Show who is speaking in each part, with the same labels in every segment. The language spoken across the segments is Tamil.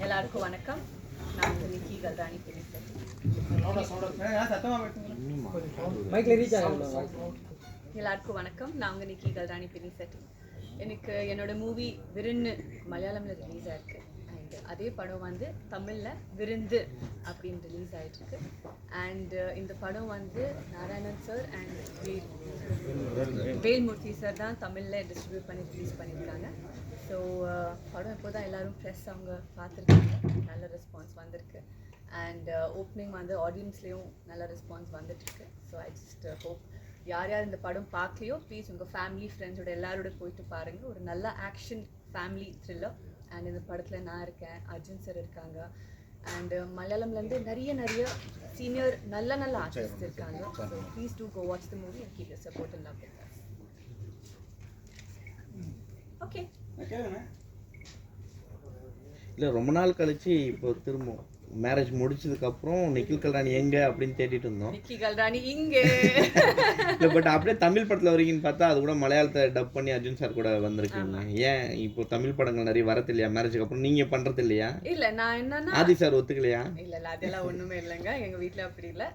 Speaker 1: எல்லாருக்கும் வணக்கம். நான் நிக்கி கல்ராணி பேசுகிறேன் எல்லாருக்கும் வணக்கம். நான் உங்கள் நிக்கி கல்ராணி பெரிசெட்டி எனக்கு என்னோட மூவி விருந்து மலையாளம்ல ரிலீஸ் ஆயிருக்கு. அண்ட் அதே படம் வந்து தமிழில் விருந்து அப்படின்னு ரிலீஸ் ஆயிட்டிருக்கு. அண்ட் uh, இந்த படம் வந்து Narayanan sir and Vel Velmurthy sir தான் தமிழில் டிஸ்ட்ரிபியூட் பண்ணி ரிலீஸ் பண்ணியிருக்காங்க. ஸோ uh, படம் இப்போ தான் எல்லோரும் ப்ரெஸ் அவங்க பார்த்துருக்காங்க. நல்ல ரெஸ்பான்ஸ் வந்திருக்கு. அண்ட் ஓப்பனிங் uh, வந்து ஆடியன்ஸ்லேயும் நல்ல ரெஸ்பான்ஸ் வந்துட்டுருக்கு. ஸோ ஐ ஜஸ்ட் ஹோப் யார் யார் இந்த படம் பார்க்கலையோ ப்ளீஸ் உங்கள் ஃபேமிலி ஃப்ரெண்ட்ஸோட எல்லாரோட போயிட்டு பாருங்கள் ஒரு நல்ல ஆக்ஷன் ஃபேமிலி த்ரில்லர் அண்ட் இந்த படத்தில் நான் இருக்கேன் அர்ஜுன் சார் இருக்காங்க. அண்ட் மலையாளம்லேருந்து நிறைய நிறைய சீனியர் நல்ல நல்ல ஆர்டிஸ்ட் இருக்காங்க. So please do go watch the movie and keep your support and love okay
Speaker 2: இல்லை ரொம்ப நாள் கழிச்சு இப்போ திரும்ப மேரேஜ் முடிச்சதுக்கப்புறம் நிக்கில் கல்ராணி எங்க அப்படின்னு தேடிட்டு இருந்தோம்.
Speaker 1: நிக்கி கல்ராணி இங்கே.
Speaker 2: இல்லை பட் அப்படியே தமிழ் படத்தில் வரீங்கன்னு பார்த்தா அது கூட மலையாளத்தை டப் பண்ணி அர்ஜுன் சார் கூட வந்திருக்கீங்க. ஏன்? இப்போ தமிழ் படங்கள் நிறைய வரது இல்லையா மேரேஜுக்கு அப்புறம் நீங்கள் பண்ணுறது இல்லையா
Speaker 1: இல்ல நான் என்னன்னா
Speaker 2: ஆதி சார் ஒத்துக்கலையா?
Speaker 1: இல்ல இல்ல அதெல்லாம் ஒண்ணுமே இல்லைங்க. எங்க வீட்ல அப்படி இல்ல.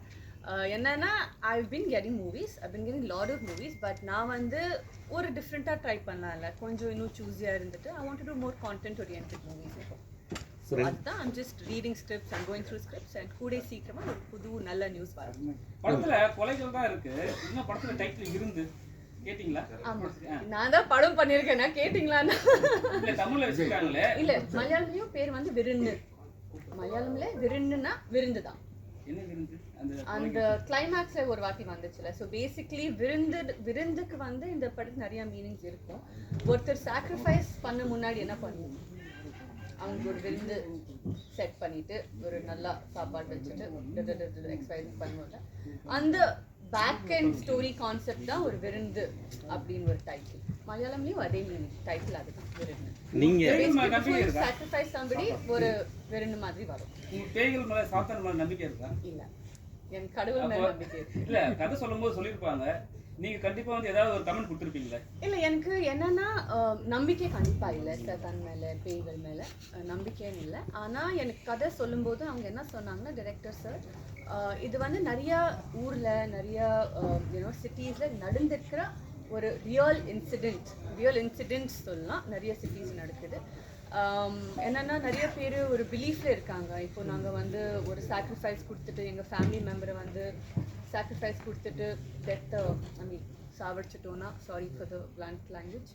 Speaker 1: என்னன்னா I been getting movies I been getting lot of movies but நான் வந்து ஒரு டிஃப்ரெண்ட்டாக ட்ரை பண்ணலாம்ல. கொஞ்சம் இன்னும் சூஸியாக இருந்துட்டு I want to more content oriented movies so அதுதான் I'm just reading scripts and going through scripts and கூடே சீக்கிரமா ஒரு புது நல்ல நியூஸ் வரும்.
Speaker 3: படத்துல கொலைகள் தான் இருக்கு. இன்னும் படத்துல டைட்டில் இருந்து? கேட்டிங்களா?
Speaker 1: ஆமா. நான் தான் படம் பண்ணியிருக்கேன்னா கேட்டிங்களான்னா?
Speaker 3: இல்ல தமிழ்ல வச்சிருக்காங்களே.
Speaker 1: இல்ல மலையாளம்லயும் பேர் வந்து விருந்து மலையாளம்ல விருந்துனா விருந்து தான்.
Speaker 3: என்ன விருந்து? அந்த
Speaker 1: அந்த கிளைமேக்ஸ்ல ஒரு வாட்டி வந்துச்சுல. ஸோ பேசிக்லி விருந்து விருந்துக்கு வந்து இந்த படத்துக்கு நிறைய மீனிங்ஸ் இருக்கும். ஒருத்தர் சாக்ரிஃபைஸ் பண்ண முன்னாடி என்ன பண்ணுவோம் அவங்க ஒரு விருந்து செட் பண்ணிட்டு ஒரு நல்லா சாப்பாடு வச்சுட்டு எக்ஸசைஸ் பண்ணுவாங்க. அந்த பேக் அண்ட் ஸ்டோரி கான்செப்ட் தான் ஒரு விருந்து அப்படின்னு ஒரு டைட்டில் மலையாளம்லயும் அதே மீனிங் டைட்டில் அதுதான் விருந்து.
Speaker 2: நீங்கள்
Speaker 1: சாக்ரிஃபைஸ் somebody ஒரு விருந்து மாதிரி வரும்.
Speaker 3: பேய்கள் மேல சாத்தான் மேல நம்பிக்கை இருக்கா?
Speaker 1: இல்ல. என் கடவுள் மேல நம்பிக்கை
Speaker 3: இல்ல கதை சொல்லும்போது சொல்லியிருப்பாங்க. நீங்க கண்டிப்பா வந்து ஏதாவது ஒரு கமெண்ட் கொடுத்துருப்பீங்களே?
Speaker 1: இல்ல எனக்கு என்னன்னா நம்பிக்கை கண்டிப்பா இல்ல தன் மேல பேய்கள் மேல. நம்பிக்கையும் இல்ல. ஆனா எனக்கு கதை சொல்லும்போது அவங்க என்ன சொன்னாங்கன்னா டைரக்டர் சார் இது வந்து நிறைய ஊர்ல நிறைய யூனோ சிட்டிஸ்ல நடந்திருக்கிற ஒரு ரியல் இன்சிடென்ட் ரியல் இன்சிடென்ட்ஸ் சொல்லலாம். நிறைய சிட்டிஸ் நடக்குது. என்னன்னா நிறைய பேர் ஒரு பிலீஃப்ல இருக்காங்க. இப்போ நாங்கள் வந்து ஒரு சாக்ரிஃபைஸ் கொடுத்துட்டு எங்கள் ஃபேமிலி மெம்பரை வந்து சாக்ரிஃபைஸ் கொடுத்துட்டு டெத்தை I mean சாவடிச்சிட்டோன்னா sorry for the blunt language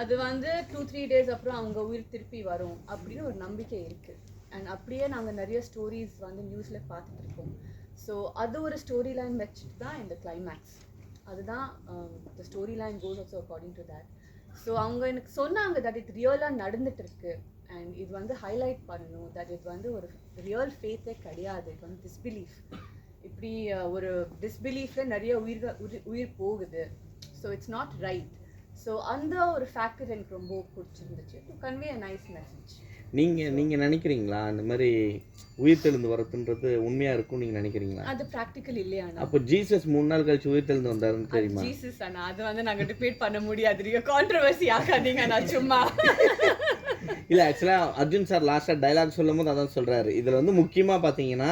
Speaker 1: அது வந்து டூ த்ரீ டேஸ் அப்புறம் அவங்க உயிர் திருப்பி வரும் அப்படின்னு ஒரு நம்பிக்கை இருக்கு. அண்ட் அப்படியே நாங்கள் நிறைய ஸ்டோரிஸ் வந்து நியூஸ்ல பார்த்துட்டு இருக்கோம். ஸோ அது ஒரு ஸ்டோரி லைன் வச்சுட்டு தான் இந்த கிளைமேக்ஸ் அதுதான் the story line goes also according to that so அவங்க எனக்கு சொன்னாங்க தட் இது ரியலாக நடந்துட்டு இருக்கு. அண்ட் இது வந்து ஹைலைட் பண்ணணும். தட் இது வந்து ஒரு ரியல் ஃபேத்தே கிடையாது. இது வந்து டிஸ்பிலீஃப் இப்படி ஒரு டிஸ்பிலீஃப்ல நிறைய உயிர்கள் உயிர் உயிர் போகுது. So it's not right so அந்த ஒரு ஃபேக்டர் எனக்கு ரொம்ப பிடிச்சிருந்துச்சு. To convey a nice message
Speaker 2: நீங்கள் நீங்கள் நினைக்கிறீங்களா? இந்த மாதிரி உயிர் தெழுந்து வரதுன்றது உண்மையாக இருக்கும்னு நீங்கள் நினைக்கிறீங்களா?
Speaker 1: அது ப்ராக்டிக்கல் இல்லையா
Speaker 2: அப்போ ஜீசஸ் மூணு நாள் கழிச்சு உயிர் தெழுந்து வந்தாருன்னு தெரியுமா?
Speaker 1: ஜீசஸ் அண்ணா. அது வந்து நாங்க டிபேட் பண்ண முடியாது. நீங்க கான்ட்ரவர்சி ஆகாதீங்க நான் சும்மா.
Speaker 2: இல்லை ஆக்சுவலாக அர்ஜுன் சார் லாஸ்ட்டாக டைலாக் சொல்லும் போது அதான் சொல்கிறாரு இதில் வந்து முக்கியமாக பார்த்தீங்கன்னா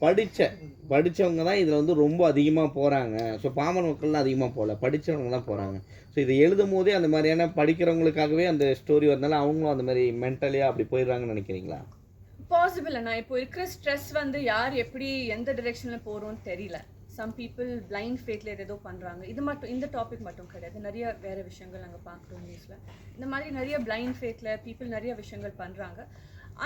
Speaker 2: படித்த படித்தவங்க தான் இதில் வந்து ரொம்ப அதிகமாக போகிறாங்க ஸோ பாமர மக்கள்லாம் அதிகமாக போகல. படித்தவங்க தான் போகிறாங்க ஸோ இதை எழுதும் போதே அந்த மாதிரியான படிக்கிறவங்களுக்காகவே அந்த ஸ்டோரி வரனால அவங்களும் அந்த மாதிரி மென்டலியாக அப்படி போயிடுறாங்கன்னு நினைக்கிறீங்களா?
Speaker 1: பாசிபிள் நான் இப்போ இருக்கிற ஸ்ட்ரெஸ் வந்து யார் எப்படி எந்த டிரெக்ஷன்ல போறோம்னு தெரியல. சம் பீப்புள் பிளைண்ட் ஃபேட்ல ஏதோ பண்றாங்க. இது மட்டும் இந்த டாபிக் மட்டும் கிடையாது. நிறைய வேற விஷயங்கள் நாங்க பார்க்குறோம் நியூஸில் இந்த மாதிரி நிறைய பிளைண்ட் ஃபேட்ல பீப்புள் நிறைய விஷயங்கள் பண்றாங்க.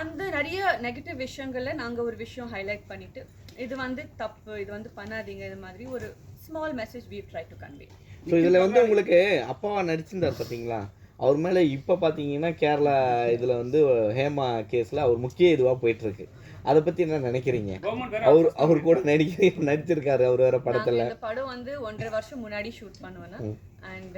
Speaker 1: அந்த நிறைய நெகட்டிவ் விஷயங்களில் நாங்க ஒரு விஷயம் ஹைலைட் பண்ணிட்டு இது வந்து தப்பு இது வந்து பண்ணாதீங்க இது மாதிரி ஒரு small message we try to convey
Speaker 2: so இதில் வந்து உங்களுக்கு அப்பாவா நடிச்சிருந்தார் பார்த்தீங்களா அவர் மேலே இப்போ பார்த்தீங்கன்னா கேரளா இதில் வந்து ஹேமா கேஸில் அவர் முக்கிய இதுவாக போயிட்டுருக்கு. அதை பற்றி என்ன நினைக்கிறீங்க? அவர் அவர் கூட நடிக்க நடிச்சிருக்காரு அவர் வேற படத்தில்.
Speaker 1: இந்த படம் வந்து ஒன்றரை வருஷம் முன்னாடி ஷூட் பண்ணுவேன் அண்ட்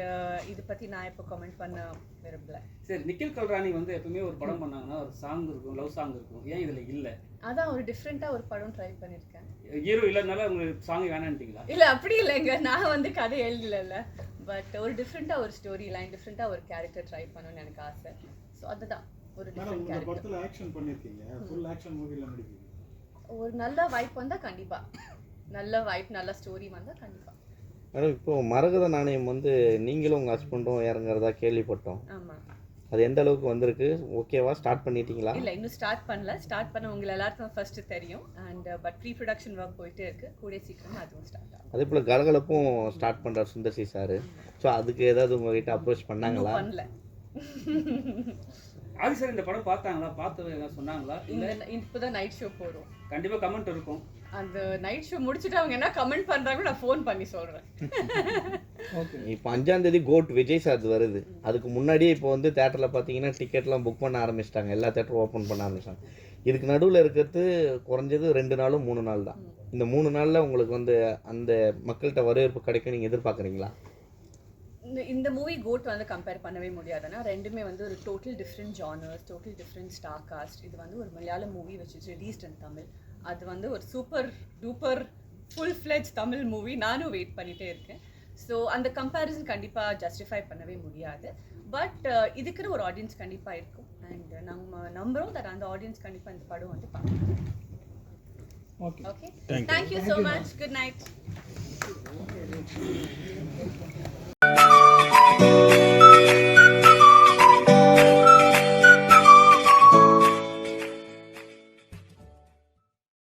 Speaker 1: இது பத்தி நான் இப்போ கமெண்ட் பண்ண விரும்பல.
Speaker 3: சரி நிக்கில் கல்ராணி வந்து எப்பவுமே ஒரு படம் பண்ணாங்கன்னா ஒரு சாங் இருக்கும் லவ் சாங் இருக்கும். ஏன் இதுல இல்ல?
Speaker 1: அதான் ஒரு டிஃப்ரெண்டா ஒரு படம் ட்ரை பண்ணிருக்கேன்
Speaker 3: ஹீரோ இல்லைனால உங்களுக்கு சாங் வேணான்ட்டீங்களா
Speaker 1: இல்ல அப்படி இல்லைங்க. நான் வந்து கதை எழுதல பட் ஒரு டிஃப்ரெண்டா ஒரு ஸ்டோரி லைன் டிஃப்ரெண்டா ஒரு கேரக்டர் ட்ரை பண்ணணும்னு எனக்கு ஆசை. ஸோ அதுதான். ஒரு
Speaker 4: மேடம்
Speaker 1: டிஃப்ரெண்ட் கேரக்டர்
Speaker 4: ஆக்ஷன் பண்ணிருக்கீங்க. ஃபுல் ஆக்ஷன் மூவில நடிக்கிறீங்க.
Speaker 1: ஒரு நல்ல வைப் வந்தா கண்டிப்பா. நல்ல வைப் நல்ல ஸ்டோரி வந்தா கண்டிப்பா.
Speaker 2: மேடம் இப்போ மரகத நாணயம் வந்து நீங்களும் உங்கள் ஹஸ்பண்டும் இறங்குறதா கேள்விப்பட்டோம்.
Speaker 1: ஆமா.
Speaker 2: அது எந்த அளவுக்கு வந்திருக்கு? ஓகேவா ஸ்டார்ட் பண்ணிட்டீங்களா?
Speaker 1: இல்ல இன்னும் ஸ்டார்ட் பண்ணல. ஸ்டார்ட் பண்ண உங்களை எல்லாருக்கும் ஃபர்ஸ்ட் தெரியும். And but pre production work போயிட்டே இருக்கு. கூடிய சீக்கிரமா அதுவும் ஸ்டார்ட் ஆகும்.
Speaker 2: அதே போல் கலகலப்பும் ஸ்டார்ட் பண்ணுறார் சுந்தர்சி சார். ஸோ அதுக்கு ஏதாவது உங்ககிட்ட அப்ரோச் பண்ணாங்களா?
Speaker 1: பண்ணல.
Speaker 3: ஆதி சார் இந்த படம் பார்த்தாங்களா? பார்த்து ஏதாவது சொன்னாங்களா? இல்ல?
Speaker 1: இந்த இப்போதான் நைட் ஷோ போறோம்.
Speaker 3: கண்டிப்பா கமெண்ட் இருக்கும்.
Speaker 1: அந்த நைட் ஷோ முடிச்சுட்டு அவங்க என்ன கமெண்ட் பண்றாங்களோ நான் ஃபோன் பண்ணி சொல்றேன்.
Speaker 2: இப்போ அஞ்சாம் தேதி கோட் விஜய் சார் வருது. அதுக்கு முன்னாடியே இப்போ வந்து தேட்டரில் பார்த்தீங்கன்னா டிக்கெட்லாம் புக் பண்ண ஆரம்பிச்சிட்டாங்க. எல்லா தேட்டரும் ஓப்பன் பண்ண ஆரம்பிச்சிட்டாங்க. இதுக்கு நடுவில் இருக்கிறது குறைஞ்சது ரெண்டு நாளும் மூணு நாள் தான். இந்த மூணு நாளில் உங்களுக்கு வந்து அந்த மக்கள்கிட்ட வரவேற்பு கிடைக்கும் நீங்கள் எதிர்பார்க்குறீங்களா?
Speaker 1: இந்த- மூவி கோட் வந்து கம்பேர் பண்ணவே முடியாதுன்னா ரெண்டுமே வந்து ஒரு total different genres total different star cast இது வந்து ஒரு மலையாளம் மூவி வச்சு ரிலீஸ்ட் இன் தமிழ். அது வந்து ஒரு super duper full fledged Tamil movie நானும் வெயிட் பண்ணிட்டே இருக்கேன். ஸோ அந்த கம்பேரிசன் கண்டிப்பாக ஜஸ்டிஃபை பண்ணவே முடியாது. பட் இதுக்குன்னு ஒரு ஆடியன்ஸ் கண்டிப்பாக இருக்கும். அண்ட் நம்ம நம்புகிறோம் தட் அந்த ஆடியன்ஸ் கண்டிப்பாக இந்த படம் வந்து பார்க்கலாம்
Speaker 4: okay
Speaker 1: okay thank you so much good night